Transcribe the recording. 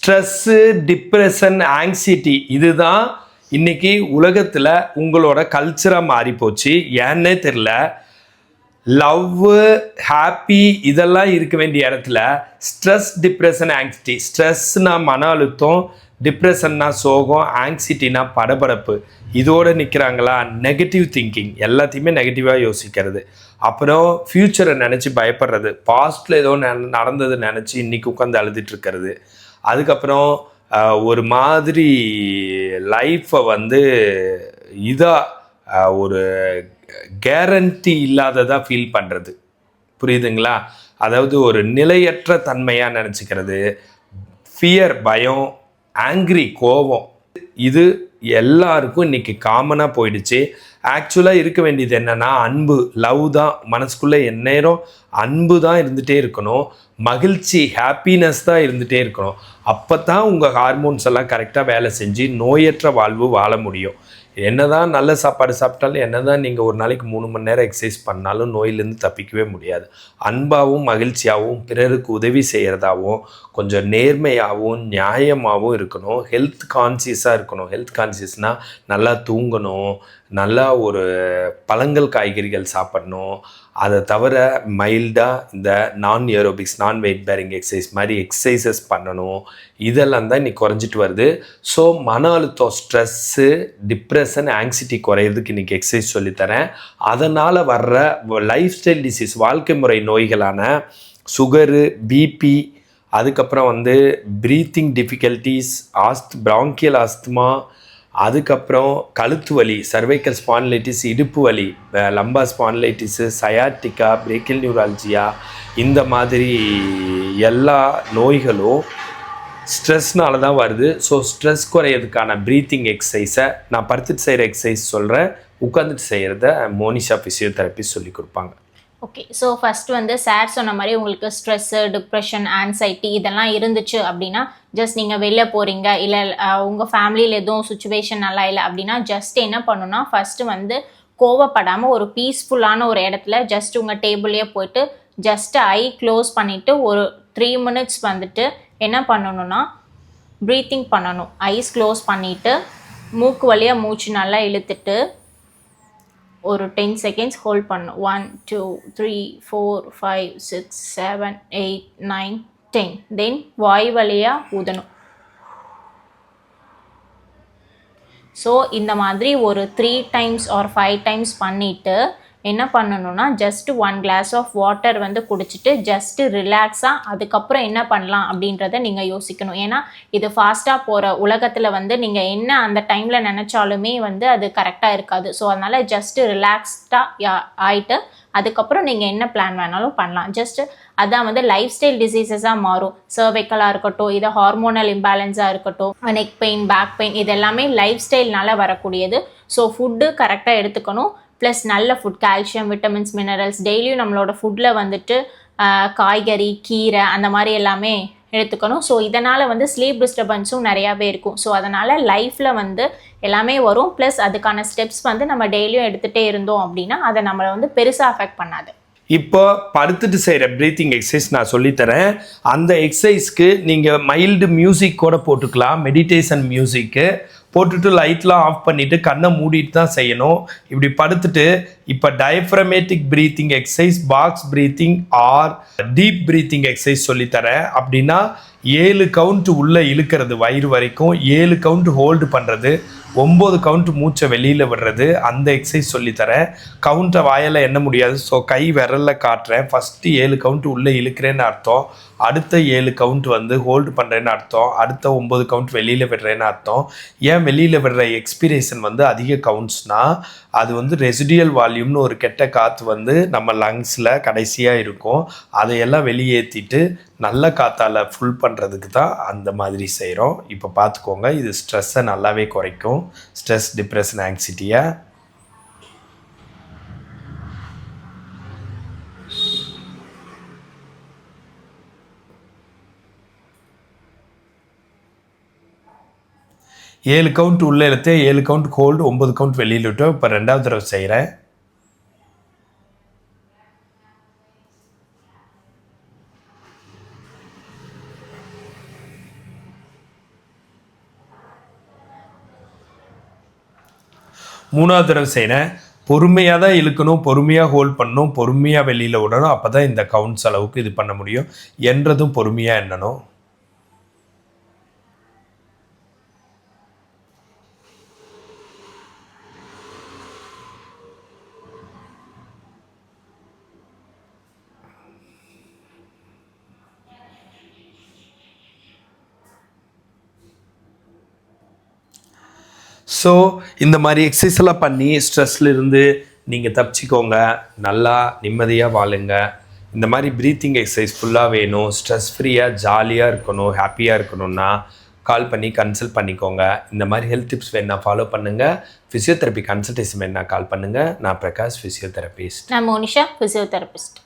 Stress depression anxiety இதுதான் இன்னைக்கு உலகத்தில் உங்களோட கல்ச்சராக மாறி போச்சு ஏன்னே தெரில. லவ்வு ஹாப்பி இதெல்லாம் இருக்க வேண்டிய இடத்துல ஸ்ட்ரெஸ் டிப்ரெஷன் ஆங்ஸைட்டி ஸ்ட்ரெஸ்னா மன அழுத்தம் டிப்ரெஷன்னா சோகம் ஆங்ஸைட்டினா படபடப்பு. இதோடு நிற்கிறாங்களா நெகட்டிவ் திங்கிங் எல்லாத்தையுமே நெகட்டிவாக யோசிக்கிறது. அப்புறம் ஃப்யூச்சரை நினச்சி பயப்படுறது. பாஸ்டில் ஏதோ நடந்தது நினச்சி இன்றைக்கி உட்காந்து அழுதுட்டு இருக்கிறது. அதுக்கப்புறம் ஒரு மாதிரி லைஃப்பை வந்து இதாக ஒரு கேரண்டி இல்லாததாக ஃபீல் பண்ணுறது புரியுதுங்களா? அதாவது ஒரு நிலையற்ற தன்மையாக நினச்சிக்கிறது ஃபியர் பயம் ஆங்க்ரி கோபம் இது எல்லாருக்கும் இன்றைக்கி காமனாக போயிடுச்சு. ஆக்சுவலாக இருக்க வேண்டியது என்னன்னா அன்பு லவ் தான் மனசுக்குள்ளே எந்நேரம் அன்பு தான் இருந்துகிட்டே இருக்கணும். மகிழ்ச்சி ஹாப்பினஸ் தான் இருந்துகிட்டே இருக்கணும். அப்போ தான் உங்கள் ஹார்மோன்ஸ் எல்லாம் கரெக்டாக வேலை செஞ்சு நோயற்ற வாழ்வு வாழ முடியும். என்னதான் நல்ல சாப்பாடு சாப்பிட்டாலும் என்ன தான் நீங்கள் ஒரு நாளைக்கு மூணு மணி நேரம் எக்ஸசைஸ் பண்ணாலும் நோயிலேருந்து தப்பிக்கவே முடியாது. அன்பாகவும் மகிழ்ச்சியாகவும் பிறருக்கு உதவி செய்கிறதாகவும் கொஞ்சம் நேர்மையாகவும் நியாயமாகவும் இருக்கணும். ஹெல்த் கான்சியஸாக இருக்கணும். ஹெல்த் கான்சியஸ்னால் நல்லா தூங்கணும். நல்லா ஒரு பழங்கள் காய்கறிகள் சாப்பிடணும். அதை தவிர மைல்டாக இந்த நான் ஏரோபிக்ஸ் நான் வெயிட் பேரிங் எக்ஸசைஸ் மாதிரி எக்ஸசைசஸ் பண்ணணும். இதெல்லாம் தான் இன்றைக்கி குறைஞ்சிட்டு வருது. ஸோ மன அழுத்தம் ஸ்ட்ரெஸ்ஸு டிப்ரெஷன் ஆங்ஸிட்டி குறையிறதுக்கு இன்றைக்கி எக்ஸசைஸ் சொல்லித்தரேன் அதனால் வர்ற லைஃப் ஸ்டைல் டிசீஸ் வாழ்க்கை முறை நோய்களான சுகரு பிபி அதுக்கப்புறம் வந்து ப்ரீத்திங் டிஃபிகல்ட்டிஸ் ஆஸ்த் பிராங்கியல் ஆஸ்துமா அதுக்கப்புறம் கழுத்து வலி சர்வைக்கல் ஸ்பான்லைட்டிஸ் இடுப்பு வலி lumbar spondylitis sciatica brachial neuralgia இந்த மாதிரி எல்லா நோய்களும் ஸ்ட்ரெஸ்னால தான் வருது. ஸோ ஸ்ட்ரெஸ் குறையிறதுக்கான ப்ரீத்திங் எக்ஸசைஸை நான் படுத்துட்டு செய்கிற எக்ஸசைஸ் சொல்கிறேன் உட்காந்துட்டு செய்கிறத மோனிஷா ஃபிசியோதெரப்பி சொல்லி கொடுப்பாங்க. ஓகே ஸோ ஃபர்ஸ்ட் வந்து சார் சொன்ன மாதிரி உங்களுக்கு ஸ்ட்ரெஸ்ஸு டிப்ரெஷன் ஆன்சைட்டி இதெல்லாம் இருந்துச்சு அப்படின்னா ஜஸ்ட் நீங்கள் வெளில போகிறீங்க இல்லை உங்கள் ஃபேமிலியில் எதுவும் சுச்சுவேஷன் நல்லா இல்லை அப்படின்னா ஜஸ்ட் என்ன பண்ணணும்னா ஃபஸ்ட்டு வந்து கோவப்படாமல் ஒரு பீஸ்ஃபுல்லான ஒரு இடத்துல ஜஸ்ட் உங்கள் டேபிள்லேயே போயிட்டு ஜஸ்ட் ஐ க்ளோஸ் பண்ணிவிட்டு ஒரு த்ரீ மினிட்ஸ் வந்துட்டு என்ன பண்ணணும்னா ப்ரீத்திங் பண்ணணும். ஐஸ் க்ளோஸ் பண்ணிவிட்டு மூக்கு வழியாக மூச்சு நல்லா இழுத்துட்டு ஒரு டென் செகண்ட்ஸ் ஹோல்ட் பண்ணணும் one two three four five six seven eight nine ten then வாய் வழியாக ஊதணும். ஸோ இந்த மாதிரி ஒரு three times or five times பண்ணிவிட்டு என்ன பண்ணணும்னா just one glass of water வந்து குடிச்சிட்டு ஜஸ்ட்டு ரிலாக்ஸாக அதுக்கப்புறம் என்ன பண்ணலாம் அப்படின்றத நீங்கள் யோசிக்கணும். ஏன்னா இது ஃபாஸ்ட்டாக போகிற உலகத்தில் வந்து நீங்கள் என்ன அந்த டைமில் நினச்சாலுமே வந்து அது கரெக்டாக இருக்காது. ஸோ அதனால் ஜஸ்ட்டு ரிலாக்ஸ்டாக ஆயிட்டு அதுக்கப்புறம் நீங்கள் என்ன பிளான் வேணாலும் பண்ணலாம். ஜஸ்ட்டு அதான் வந்து லைஃப் ஸ்டைல் டிசீசஸாக மாறும். சர்வைக்கலாக இருக்கட்டும் இது ஹார்மோனல் இம்பேலன்ஸாக இருக்கட்டும் நெக் பெயின் பேக் பெயின் இது எல்லாமே லைஃப் ஸ்டைல்னால வரக்கூடியது. ஸோ ஃபுட்டு கரெக்டாக எடுத்துக்கணும். ப்ளஸ் நல்ல ஃபுட் கால்சியம் விட்டமின்ஸ் மினரல்ஸ் டெய்லியும் நம்மளோட ஃபுட்டில் வந்துட்டு காய்கறி கீரை அந்த மாதிரி எல்லாமே எடுத்துக்கணும். ஸோ இதனால் வந்து ஸ்லீப் டிஸ்டர்பன்ஸும் நிறையாவே இருக்கும். ஸோ அதனால் லைஃப்பில் வந்து எல்லாமே வரும். ப்ளஸ் அதுக்கான ஸ்டெப்ஸ் வந்து நம்ம டெய்லியும் எடுத்துகிட்டே இருந்தோம் அப்படின்னா அதை நம்மளை வந்து பெருசாக அஃபெக்ட் பண்ணாது. இப்போ படுத்துட்டு செய்கிற ப்ரீத்திங் எக்ஸசைஸ் நான் சொல்லித்தரேன். அந்த எக்ஸசைஸ்க்கு நீங்கள் மைல்டு மியூசிக் கூட போட்டுக்கலாம். மெடிடேஷன் மியூசிக்கு போட்டுட்டு லைட்லாம் ஆஃப் பண்ணிவிட்டு கண்ணை மூடிட்டு தான் செய்யணும். இப்படி படுத்துட்டு இப்போ diaphragmatic breathing exercise box breathing or deep breathing exercise சொல்லித்தரேன். அப்படின்னா ஏழு கவுண்ட் உள்ளே இழுக்கிறது வயிறு வரைக்கும் ஏழு கவுண்ட் ஹோல்டு பண்ணுறது ஒம்பது கவுண்ட் மூச்சை வெளியில் விடுறது அந்த எக்ஸசைஸ் சொல்லித்தரேன். கவுண்ட்டை வாயால் எண்ண முடியாது. ஸோ கை விரலில் காட்டுறேன். ஃபஸ்ட்டு ஏழு கவுண்ட் உள்ளே இழுக்கிறேன்னு அர்த்தம். அடுத்த ஏழு கவுண்ட் வந்து ஹோல்டு பண்ணுறேன்னு அர்த்தம். அடுத்த ஒம்பது கவுண்ட் வெளியில் விடுறேன்னு அர்த்தம். ஏன் வெளியில் விடுற எக்ஸ்பிரேஷன் வந்து அதிக கவுண்ட்ஸ்னால் அது வந்து ரெசிடியல் வால்யூம்னு ஒரு கெட்ட காற்று வந்து நம்ம லங்ஸில் கடைசியாக இருக்கும். அதையெல்லாம் வெளியேற்றிட்டு நல்ல காற்றால் ஃபுல் பண்ணுறதுக்கு தான் அந்த மாதிரி செய்கிறோம் இப்போ பார்த்துக்கோங்க இது ஸ்ட்ரெஸ்ஸை நல்லாவே குறைக்கும். ஸ்ட்ரெஸ் டிப்ரெஷன் ஆங்ஸிட்டியை ஏழு கவுண்ட் உள்ளே இழுத்து ஏழு கவுண்ட் கோல்டு ஒம்பது கவுண்ட் வெளியில் விட்டோம் இப்போ ரெண்டாவது தடவை செய்கிறேன் மூணாவது தடவை செய்கிறேன் பொறுமையாக தான் இழுக்கணும் பொறுமையாக ஹோல்ட் பண்ணணும் பொறுமையாக வெளியில் விடணும். அப்போ தான் இந்த கவுண்ட்ஸ் அளவுக்கு இது பண்ண முடியும். என்றதும் பொறுமையாக எண்ணணும். ஸோ இந்த மாதிரி எக்ஸசைஸ் எல்லாம் பண்ணி ஸ்ட்ரெஸ்ல இருந்து நீங்கள் தப்பிச்சிக்கோங்க. நல்லா நிம்மதியாக வாழுங்க. இந்த மாதிரி ப்ரீத்திங் எக்ஸசைஸ் ஃபுல்லாக வேணும். ஸ்ட்ரெஸ் ஃப்ரீயாக ஜாலியாக இருக்கணும் ஹாப்பியாக இருக்கணும்னா கால் பண்ணி கன்சல்ட் பண்ணிக்கோங்க. இந்த மாதிரி ஹெல்த் டிப்ஸ் வேணால் ஃபாலோ பண்ணுங்கள் ஃபிசியோதெரப்பி கன்சல்டேஷன் வேணால் கால் பண்ணுங்கள் நான் பிரகாஷ் ஃபிசியோதெரபிஸ்ட் நான் மோனிஷா ஃபிசியோதெரபிஸ்ட்